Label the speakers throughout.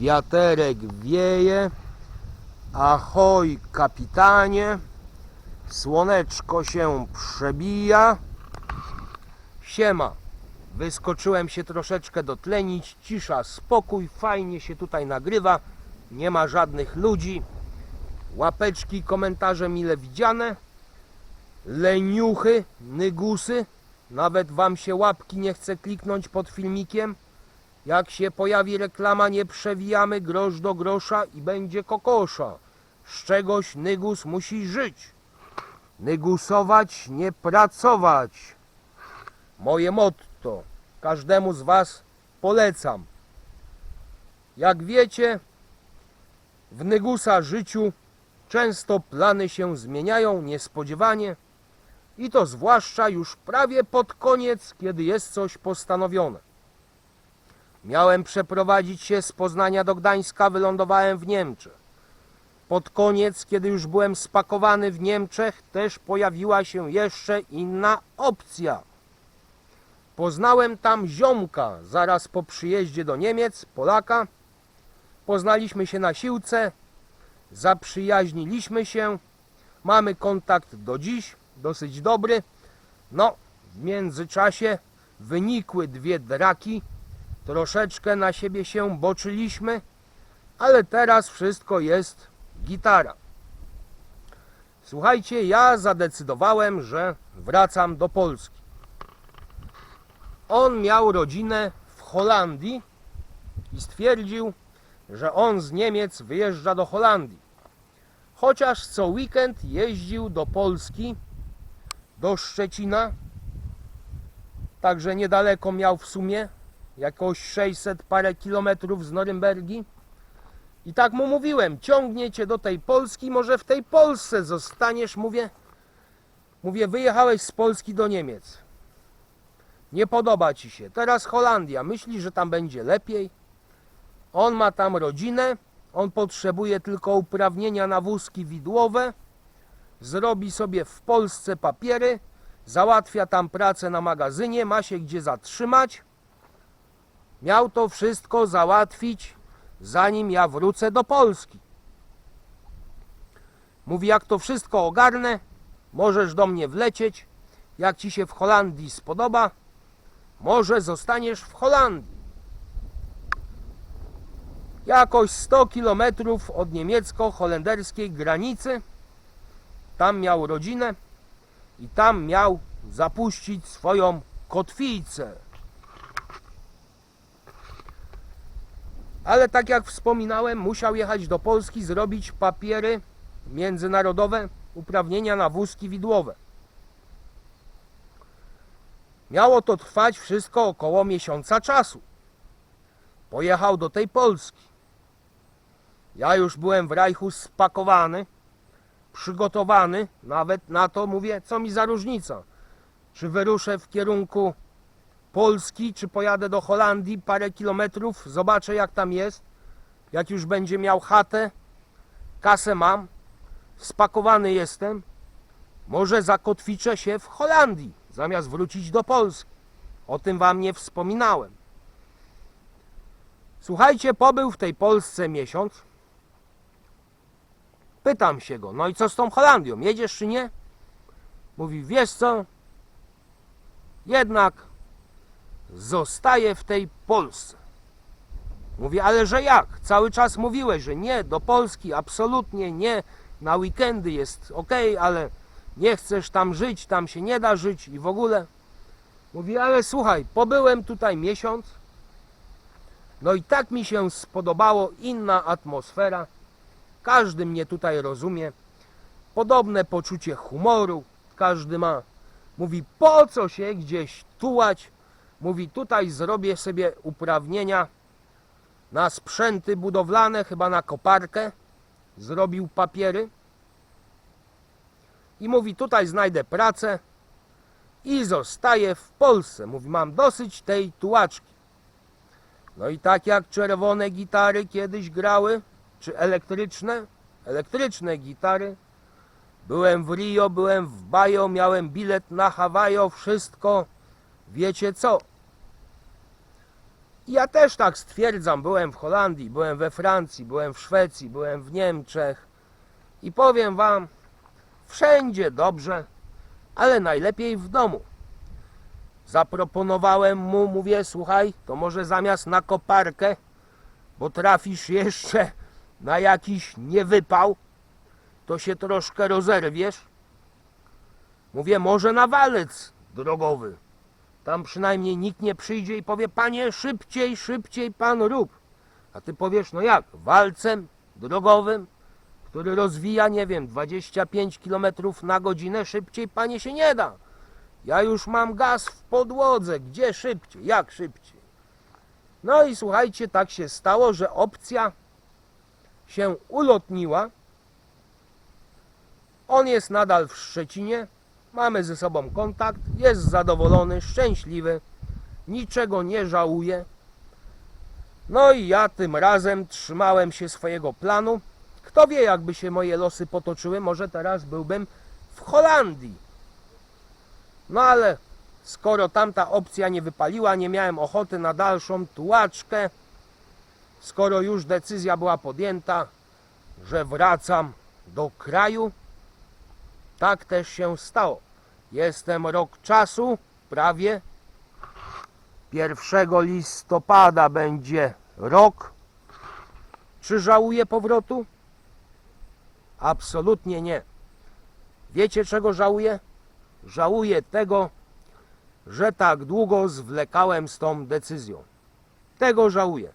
Speaker 1: Wiaterek wieje. Ahoj kapitanie. Słoneczko się przebija. Siema. Wyskoczyłem się troszeczkę dotlenić. Cisza, spokój, fajnie się tutaj nagrywa. Nie ma żadnych ludzi. Łapeczki, komentarze mile widziane. Leniuchy, nygusy. Nawet wam się łapki nie chce kliknąć pod filmikiem. Jak się pojawi reklama, nie przewijamy grosz do grosza i będzie kokosza. Z czegoś nygus musi żyć. Nygusować, nie pracować. Moje motto. Każdemu z Was polecam. Jak wiecie, w Nygusa życiu często plany się zmieniają niespodziewanie i to zwłaszcza już prawie pod koniec, kiedy jest coś postanowione. Miałem przeprowadzić się z Poznania do Gdańska, wylądowałem w Niemczech. Pod koniec, kiedy już byłem spakowany w Niemczech, też pojawiła się jeszcze inna opcja. Poznałem tam ziomka zaraz po przyjeździe do Niemiec, Polaka. Poznaliśmy się na siłce, zaprzyjaźniliśmy się, mamy kontakt do dziś, dosyć dobry. No, w międzyczasie wynikły dwie draki, troszeczkę na siebie się boczyliśmy, ale teraz wszystko jest gitara. Słuchajcie, ja zadecydowałem, że wracam do Polski. On miał rodzinę w Holandii i stwierdził, że on z Niemiec wyjeżdża do Holandii. Chociaż co weekend jeździł do Polski, do Szczecina, także niedaleko miał w sumie, jakoś 600 parę kilometrów z Norymbergi. I tak mu mówiłem, ciągnie cię do tej Polski, może w tej Polsce zostaniesz, mówię. Mówię, wyjechałeś z Polski do Niemiec. Nie podoba ci się. Teraz Holandia. Myślisz, że tam będzie lepiej? On ma tam rodzinę, on potrzebuje tylko uprawnienia na wózki widłowe, zrobi sobie w Polsce papiery, załatwia tam pracę na magazynie, ma się gdzie zatrzymać. Miał to wszystko załatwić, zanim ja wrócę do Polski. Mówi, jak to wszystko ogarnę, możesz do mnie wlecieć, jak ci się w Holandii spodoba, może zostaniesz w Holandii. Jakoś 100 kilometrów od niemiecko-holenderskiej granicy. Tam miał rodzinę i tam miał zapuścić swoją kotwicę. Ale tak jak wspominałem, musiał jechać do Polski, zrobić papiery międzynarodowe, uprawnienia na wózki widłowe. Miało to trwać wszystko około miesiąca czasu. Pojechał do tej Polski. Ja już byłem w Rajchu spakowany, przygotowany, nawet na to mówię, co mi za różnica. Czy wyruszę w kierunku Polski, czy pojadę do Holandii parę kilometrów, zobaczę jak tam jest. Jak już będzie miał chatę, kasę mam, spakowany jestem, może zakotwiczę się w Holandii, zamiast wrócić do Polski. O tym wam nie wspominałem. Słuchajcie, pobył w tej Polsce miesiąc. Pytam się go, no i co z tą Holandią? Jedziesz czy nie? Mówi, wiesz co? Jednak zostaje w tej Polsce. Mówi, ale że jak? Cały czas mówiłeś, że nie, do Polski, absolutnie nie. Na weekendy jest ok, ale nie chcesz tam żyć, tam się nie da żyć i w ogóle. Mówi, ale słuchaj, pobyłem tutaj miesiąc, no i tak mi się spodobało, inna atmosfera. Każdy mnie tutaj rozumie. Podobne poczucie humoru każdy ma. Mówi, po co się gdzieś tułać? Mówi, tutaj zrobię sobie uprawnienia na sprzęty budowlane, chyba na koparkę. Zrobił papiery. I mówi, tutaj znajdę pracę i zostaję w Polsce. Mówi, mam dosyć tej tułaczki. No i tak jak czerwone gitary kiedyś grały, czy elektryczne, elektryczne gitary. Byłem w Rio, byłem w Bajo, miałem bilet na Hawajo, wszystko. Wiecie co? Ja też tak stwierdzam, byłem w Holandii, byłem we Francji, byłem w Szwecji, byłem w Niemczech i powiem wam, wszędzie dobrze, ale najlepiej w domu. Zaproponowałem mu, mówię, słuchaj, to może zamiast na koparkę, bo trafisz jeszcze na jakiś niewypał, to się troszkę rozerwiesz. Mówię, może na walec drogowy. Tam przynajmniej nikt nie przyjdzie i powie, panie, szybciej, szybciej pan rób. A ty powiesz, no jak, walcem drogowym, który rozwija, nie wiem, 25 km na godzinę, szybciej panie się nie da. Ja już mam gaz w podłodze, gdzie szybciej, jak szybciej. No i słuchajcie, tak się stało, że opcja się ulotniła. On jest nadal w Szczecinie, mamy ze sobą kontakt, jest zadowolony, szczęśliwy, niczego nie żałuje. No i ja tym razem trzymałem się swojego planu. Kto wie, jakby się moje losy potoczyły, może teraz byłbym w Holandii. No ale skoro tamta opcja nie wypaliła, nie miałem ochoty na dalszą tułaczkę, skoro już decyzja była podjęta, że wracam do kraju, tak też się stało. Jestem rok czasu, prawie. 1 listopada będzie rok. Czy żałuję powrotu? Absolutnie nie. Wiecie czego żałuję? Żałuję tego, że tak długo zwlekałem z tą decyzją. Tego żałuję.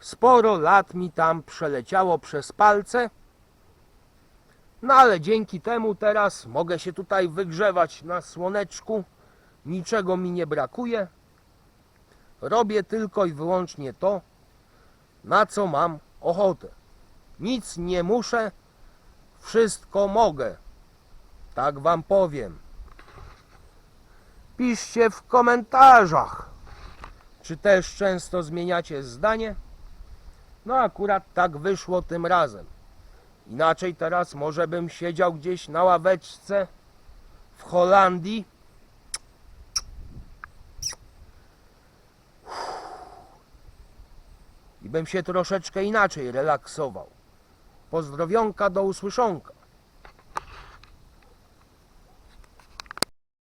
Speaker 1: Sporo lat mi tam przeleciało przez palce. No ale dzięki temu teraz mogę się tutaj wygrzewać na słoneczku. Niczego mi nie brakuje. Robię tylko i wyłącznie to, na co mam ochotę. Nic nie muszę, wszystko mogę. Tak wam powiem. Piszcie w komentarzach, czy też często zmieniacie zdanie. No akurat tak wyszło tym razem. Inaczej teraz może bym siedział gdzieś na ławeczce w Holandii. I bym się troszeczkę inaczej relaksował. Pozdrowionka do usłyszonka.